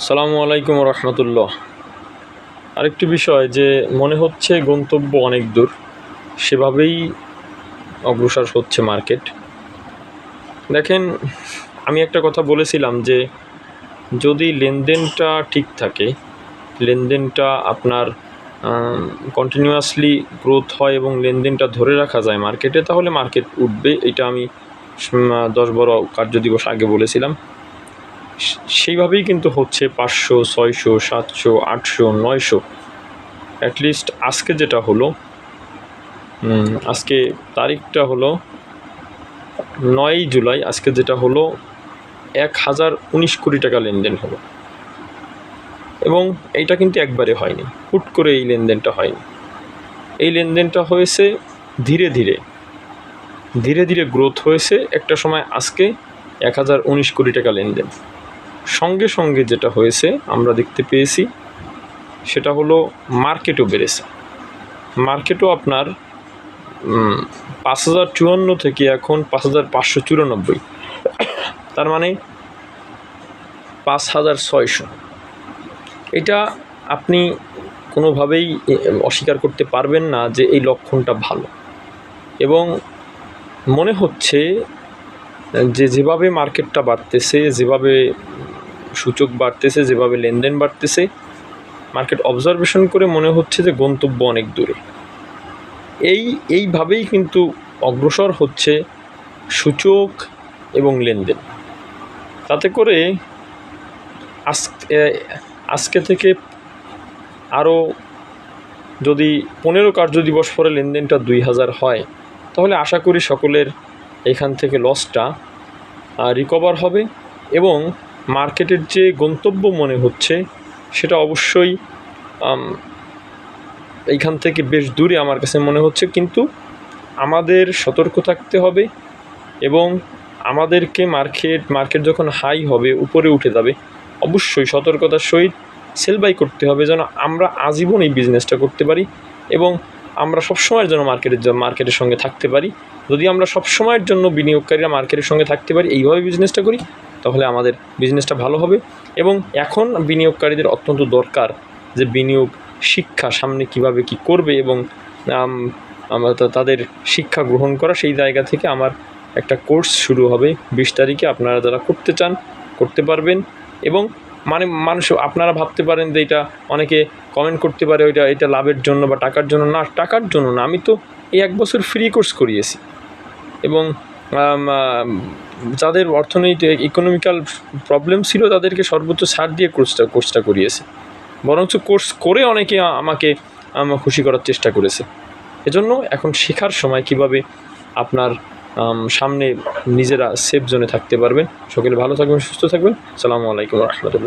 সালামু আলাইকুম রহমতুল্লাহ। আরেকটি বিষয় যে মনে হচ্ছে গন্তব্য অনেক দূর, সেভাবেই অগ্রসর হচ্ছে মার্কেট। দেখেন, আমি একটা কথা বলেছিলাম যে যদি লেনদেনটা ঠিক থাকে, লেনদেনটা আপনার কন্টিনিউয়াসলি গ্রোথ হয় এবং লেনদেনটা ধরে রাখা যায় মার্কেটে, তাহলে মার্কেট উঠবে। এটা আমি দশ বারো কার্য দিবস আগে বলেছিলাম। সেইভাবেই কিন্তু হচ্ছে পাঁচশো, ছয়শো, সাতশো, আটশো, নয়শো। অ্যাটলিস্ট আজকে যেটা হলো আজকে তারিখটা হলো নয়ই জুলাই, আজকে যেটা হলো এক হাজার উনিশ কোটি টাকা লেনদেন হলো। এবং এইটা কিন্তু একবারে হয়নি, হুট করে এই লেনদেনটা হয়নি। এই লেনদেনটা হয়েছে ধীরে ধীরে ধীরে ধীরে গ্রোথ হয়েছে একটা সময় আজকে এক হাজার উনিশ কোটি টাকা লেনদেন। সঙ্গে সঙ্গে যেটা হয়েছে, আমরা দেখতে পেয়েছি, সেটা হলো মার্কেটও বেড়েছে। মার্কেটও আপনার পাঁচ হাজার চুয়ান্ন থেকে এখন পাঁচ হাজার পাঁচশো চুরানব্বই। তার মানে পাঁচ হাজার ছয়শো। এটা আপনি কোনোভাবেই অস্বীকার করতে পারবেন না যে এই লক্ষণটা ভালো। এবং মনে হচ্ছে যে যেভাবে মার্কেটটা বাড়তেছে, যেভাবে সূচক বাড়তেছে, যেভাবে লেনদেন বাড়তেছে মার্কেট অবজারভেশন করে মনে হচ্ছে যে গন্তব্য অনেক দূরে। এই, এইভাবেই কিন্তু অগ্রসর হচ্ছে সূচক এবং লেনদেন। তাতে করে আজ আজকে থেকে আরও যদি পনেরো কার্য দিবস পরে লেনদেনটা দুই হাজার হয়, তাহলে আশা করি সকলের এখান থেকে লসটা রিকভার হবে এবং মার্কেটের যে গন্তব্য মনে হচ্ছে, সেটা অবশ্যই এইখান থেকে বেশ দূরে আমার কাছে মনে হচ্ছে, কিন্তু আমাদের সতর্ক থাকতে হবে এবং আমাদেরকে মার্কেট মার্কেট যখন হাই হবে, উপরে উঠে যাবে, অবশ্যই সতর্কতার সহিত সেল বাই করতে হবে যেন আমরা আজীবন এই বিজনেসটা করতে পারি এবং আমরা সবসময়ের জন্য মার্কেটের মার্কেটের সঙ্গে থাকতে পারি। যদি আমরা সবসময়ের জন্য বিনিয়োগকারীরা মার্কেটের সঙ্গে থাকতে পারি, এইভাবে বিজনেসটা করি তাহলে আমাদের বিজনেসটা ভালো হবে। এবং এখন বিনিয়োগকারীদের অত্যন্ত দরকার যে বিনিয়োগ শিক্ষা, সামনে কীভাবে কি করবে এবং তাদের শিক্ষা গ্রহণ করা, সেই জায়গা থেকে আমার একটা কোর্স শুরু হবে। বিশ তারিখে আপনারা যারা করতে চান, করতে পারবেন। এবং মানে মানুষ, আপনারা ভাবতে পারেন যে এটা অনেকে কমেন্ট করতে পারে, ওইটা, এটা লাভের জন্য বা টাকার জন্য। না, টাকার জন্য না, আমি তো এই এক বছর ফ্রি কোর্স করিয়েছি। এবং যাদের অর্থনৈতিক ইকোনমিক্যাল প্রবলেম ছিল তাদেরকে সর্বোচ্চ ছাড় দিয়ে কোর্সটা কোর্সটা করিয়েছে। বরঞ্চ কোর্স করে অনেকে আমাকে আমার খুশি করার চেষ্টা করেছে। এজন্য এখন শেখার সময় কীভাবে আপনার সামনে নিজেরা সেফ জোনে থাকতে পারবেন। সকলে ভালো থাকবেন, সুস্থ থাকবেন। সালামু আলাইকুম রহমতুল্লাহ।